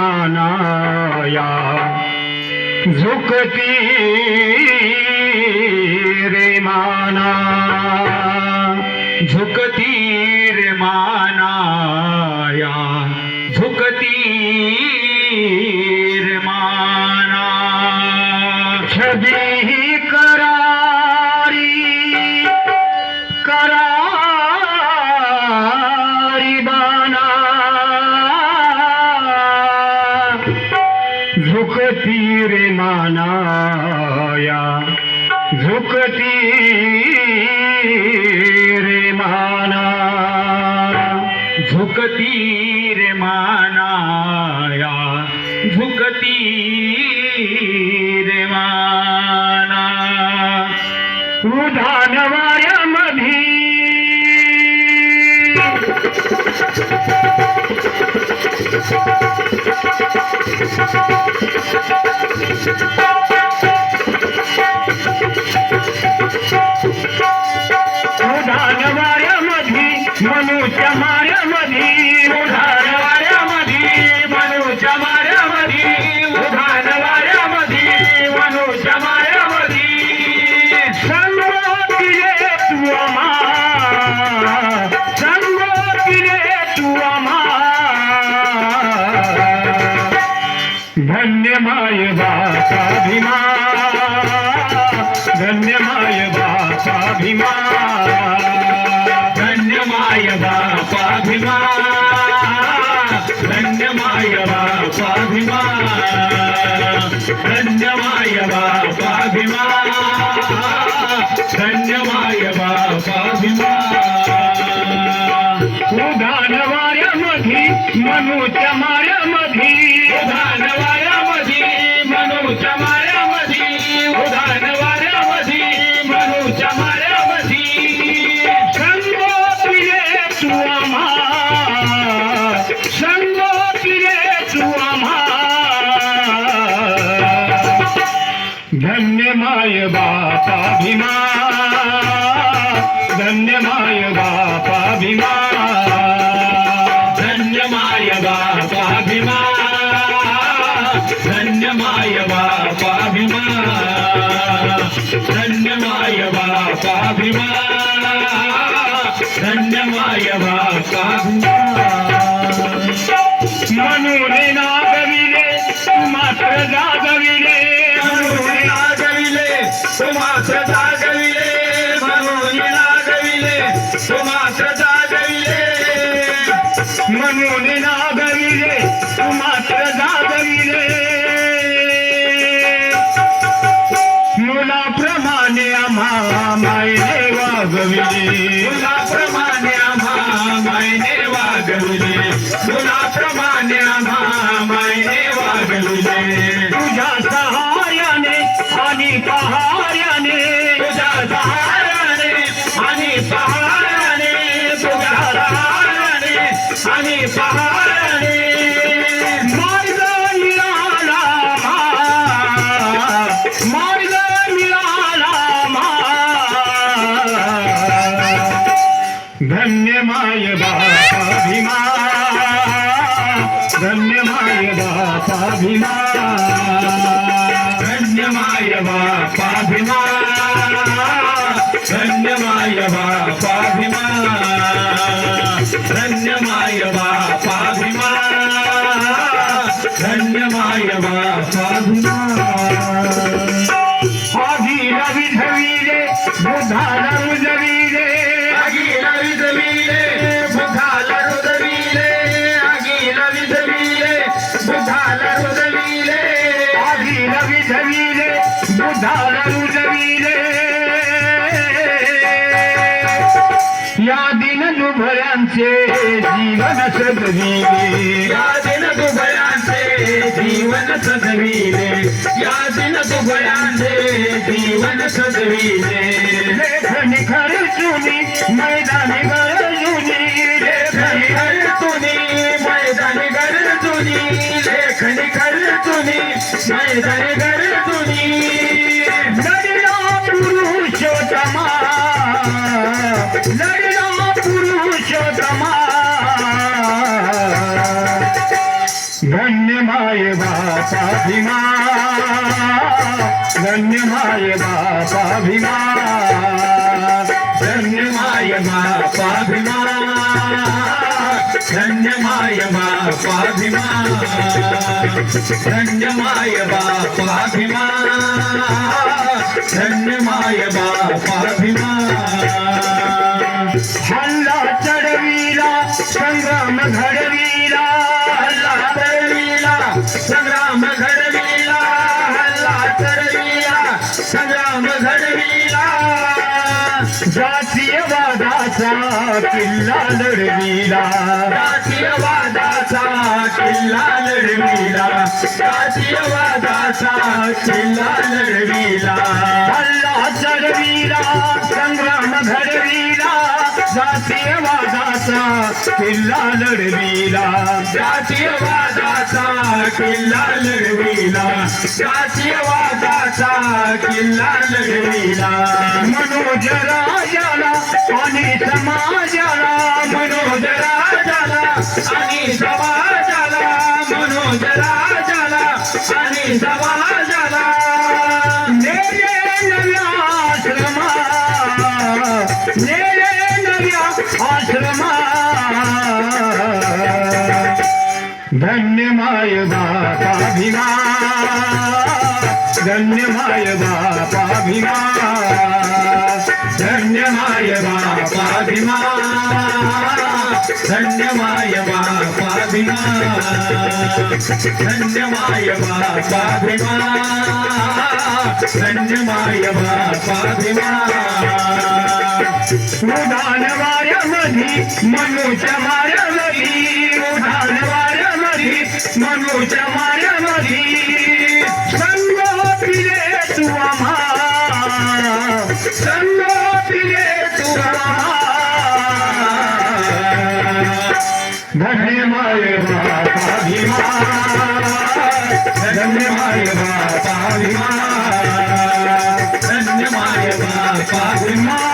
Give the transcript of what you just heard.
रे मानाया। झुकती रे माना। झुकती रे मानाया। झुकती रे माना। छबी झुकती रे मानाया झुकती रे माना झुकती रे मानाया झुकती रे माना। उधान वाऱ्यामधी। उधान हो वाऱ्यामधी मनूच्या माऱ्यामधी हो माय बापा भीमा धन्य माय बापा भीमा धन्य माय बापा भीमा धन्य माय भीमा धन्य माय भीमा धन्य माय भीमा मनूच्या माऱ्यामधी उधान वाऱ्यामधी मनूच्या माऱ्यामधी. संगोती रे तू आम्हा तू आम्हा धन्य माय बापा धन्य माय बापा भीमा धन्य माय मनोरे नागविले मात्र जागविले मनोरे नागविले मात्र जागविले. आणि तुझ्या सहाय्याने आणि पहाऱ्याने तुझ्या आणि मार्ग मिळाला मार्ग मिळाला धन्य माय बापा भीमा धन्य माय बापा भीमा माय बापा भीमा धन्य माय बापा भीमा धन्य रुजविले या दिन दुभयांचे जीवन सजविले. या दिन दुभयांचे जीवन सजविले. या दिन दुभयांचे जीवन सजविले. लेखनी खर्चुनी मैदानी गरजुनी माय बापा भीमा धन्य माय बापा भीमा धन्य माय बापा भीमा धन्य माय बापा भीमा धन्य माय बापा भीमा धन्य माय बापा भीमा हल्ला चढवीला संग्राम घडवीला जातीयवादाचा किल्ला लढविला. जातीयवादाचा किल्ला लढविला. जातीयवादाचा किल्ला लढविला. हल्ला चढविला संग्राम घडविला. जातीयवादाचा किल्ला लढविला. जातीयवादाचा किल्ला लढविला. जातीयवादाचा किल्ला लढविला. मनोज राजाला आणि समाजाला मनोज राजाला आणि समाजाला मनोज राजाला आणि समाजाला. धन्य माय बापा भीमा धन्य माय बापा भीमा धन्य माय बापा भीमा धन्य माय बापा भीमा धन्य माय बापा भीमा धन्य माय बापा भीमा उडान वाऱ्यामधी मनूच्या माऱ्यामधी उडान वाऱ्यामधी मनूच्या माऱ्यामधी संग पिले तू आम्हा संग पिले तू धन्य माय माता धन्य माय माता धन्य माय माता